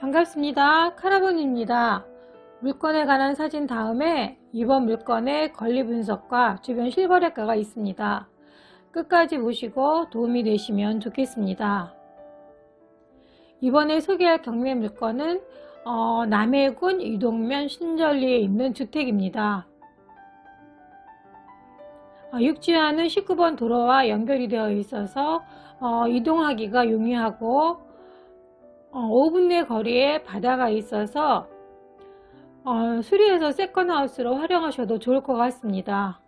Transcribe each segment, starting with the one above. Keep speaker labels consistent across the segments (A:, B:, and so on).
A: 반갑습니다. 카라본입니다. 물건에 관한 사진 다음에 이번 물건의 권리 분석과 주변 실거래가가 있습니다. 끝까지 보시고 도움이 되시면 좋겠습니다. 이번에 소개할 경매 물건은 어, 남해군 이동면 신절리에 있는 주택입니다. 어, 육지와는 19번 도로와 연결이 되어 있어서 어, 이동하기가 용이하고 어, 5분 내 거리에 바다가 있어서 어, 수리해서 세컨하우스로 활용하셔도 좋을 것 같습니다.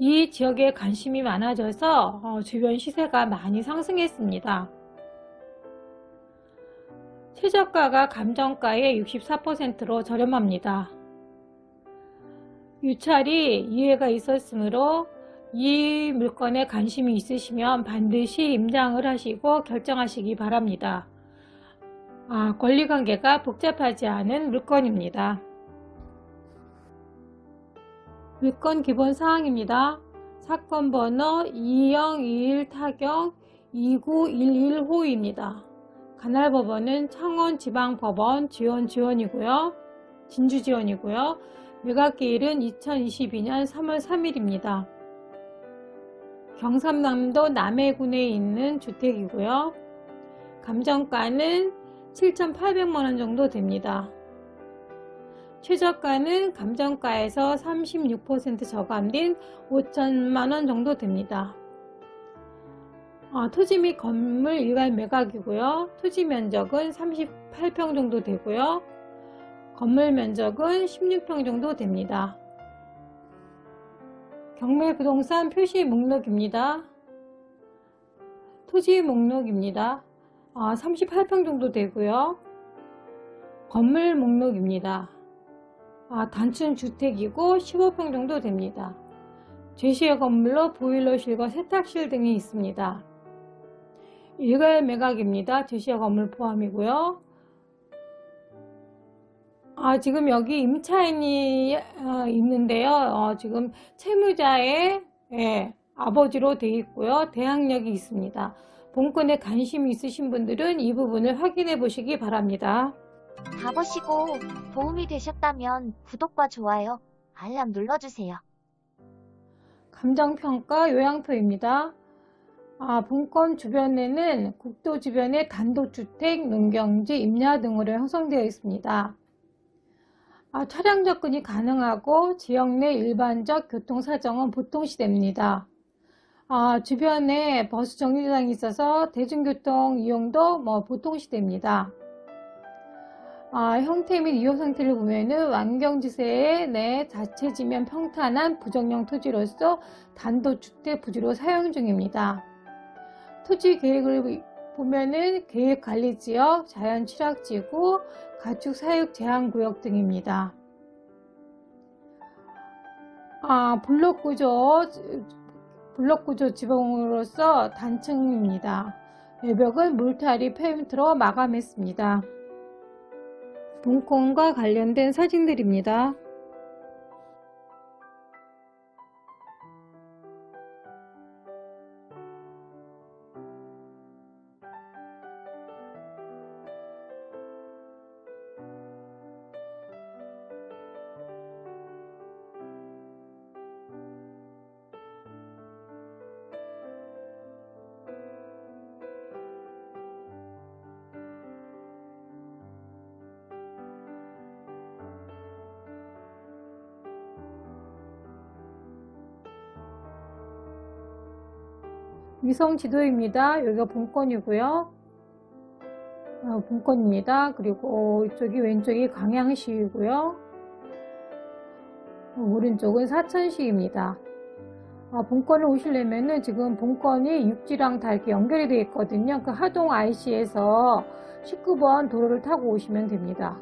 A: 이 지역에 관심이 많아져서 어, 주변 시세가 많이 상승했습니다. 최저가가 감정가의 64%로 저렴합니다. 유찰이 이해가 있었으므로 이 물건에 관심이 있으시면 반드시 임장을 하시고 결정하시기 바랍니다. 아, 권리관계가 복잡하지 않은 물건입니다. 물건 기본 사항입니다. 사건 번호 2021 타경 2911호입니다. 관할법원은 창원지방법원 지원 지원이고요. 진주 지원이고요. 매각기일은 2022년 3월 3일입니다. 경삼남도 남해군에 있는 주택이고요. 감정가는 7,800만원 정도 됩니다. 최저가는 감정가에서 36% 저감된 5천만원 정도 됩니다. 어, 토지 및 건물 일괄 매각이고요. 토지 면적은 38평 정도 되고요. 건물 면적은 16평 정도 됩니다. 경매 부동산 표시 목록입니다. 토지 목록입니다. 어, 38평 정도 되고요. 건물 목록입니다. 아, 단층 주택이고 15평 정도 됩니다. 제시의 건물로 보일러실과 세탁실 등이 있습니다. 일괄 매각입니다. 제시의 건물 포함이고요. 아, 지금 여기 임차인이 어, 있는데요. 어, 지금 채무자의 예, 아버지로 되어 있고요. 대항력이 있습니다. 본건에 관심이 있으신 분들은 이 부분을 확인해 보시기 바랍니다.
B: 다 보시고 도움이 되셨다면 구독과 좋아요, 알람 눌러주세요.
A: 감정평가 요양표입니다. 아, 본건 주변에는 국도 주변에 단독주택, 농경지, 임야 등으로 형성되어 있습니다. 아, 차량 접근이 가능하고 지역 내 일반적 교통사정은 보통시됩니다. 아, 주변에 버스 정류장이 있어서 대중교통 이용도 뭐 보통시됩니다. 아, 형태 및 이용 상태를 보면은 완경지세의 내 자체 지면 평탄한 부정형 토지로서 단독주택 부지로 사용 중입니다. 토지 계획을 보면은 계획관리지역, 자연취락지구, 가축 사육 제한구역 등입니다. 아, 블록구조, 블록구조 지붕으로서 단층입니다. 외벽은 물타리 페인트로 마감했습니다. 본건과 관련된 사진들입니다. 위성 지도입니다. 여기가 본건이고요. 어, 본건입니다. 그리고 이쪽이 왼쪽이 광양시이고요. 어, 오른쪽은 사천시입니다. 아, 본건을 오시려면은 지금 본건이 육지랑 다 이렇게 연결이 되어 있거든요. 그 하동 IC에서 19번 도로를 타고 오시면 됩니다.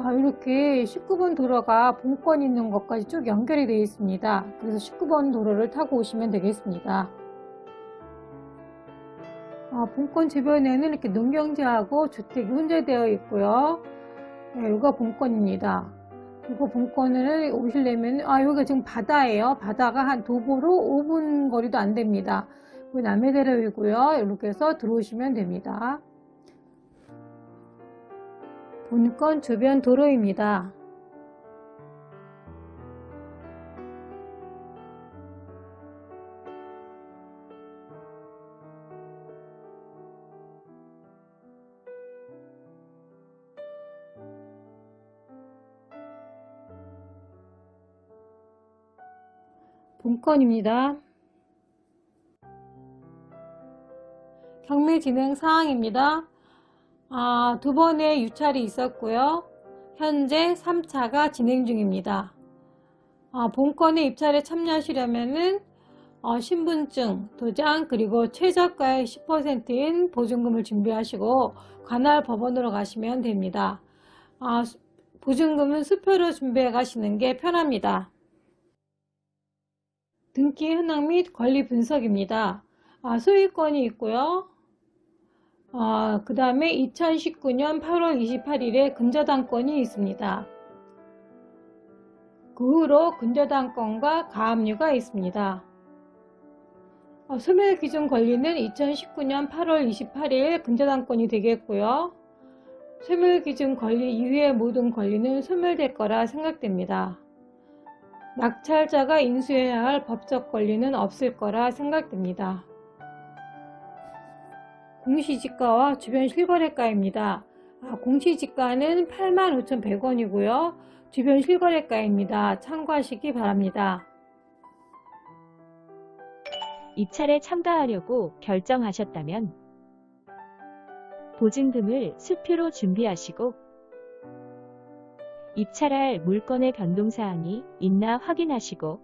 A: 아, 이렇게 19번 도로가 본권 있는 것까지 쭉 연결이 되어 있습니다. 그래서 19번 도로를 타고 오시면 되겠습니다. 아, 본권 주변에는 이렇게 농경지하고 주택이 혼재되어 있고요. 네, 이거 본권입니다. 이거 본권을 오시려면, 아, 여기가 지금 바다예요. 바다가 한 도보로 5분 거리도 안 됩니다. 남해대로이고요. 이렇게 해서 들어오시면 됩니다. 본건 주변 도로입니다. 본건입니다. 경매 진행 사항입니다. 아, 두 번의 유찰이 있었고요. 현재 3차가 진행 중입니다. 아, 본건의 입찰에 참여하시려면은 어, 신분증, 도장, 그리고 최저가의 10%인 보증금을 준비하시고 관할 법원으로 가시면 됩니다. 아, 수- 보증금은 수표로 준비해 가시는 게 편합니다. 등기 현황 및 권리 분석입니다. 아, 소유권이 있고요. 아, 그 다음에 2019년 8월 28일에 근저당권이 있습니다. 그 후로 근저당권과 가압류가 있습니다. 어, 소멸 기준 권리는 2019년 8월 28일 근저당권이 되겠고요. 소멸 기준 권리 이후의 모든 권리는 소멸될 거라 생각됩니다. 낙찰자가 인수해야 할 법적 권리는 없을 거라 생각됩니다. 공시지가와 주변 실거래가입니다. 아, 공시지가는 85,100원이고요. 주변 실거래가입니다. 참고하시기 바랍니다.
C: 입찰에 참가하려고 결정하셨다면 보증금을 수표로 준비하시고 입찰할 물건의 변동사항이 있나 확인하시고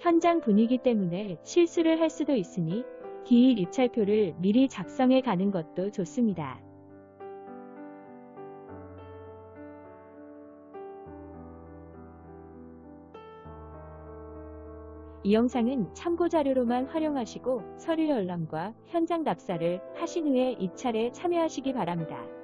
C: 현장 분위기 때문에 실수를 할 수도 있으니 기일 입찰표를 미리 작성해 가는 것도 좋습니다. 이 영상은 참고자료로만 활용하시고 서류 열람과 현장 답사를 하신 후에 입찰에 참여하시기 바랍니다.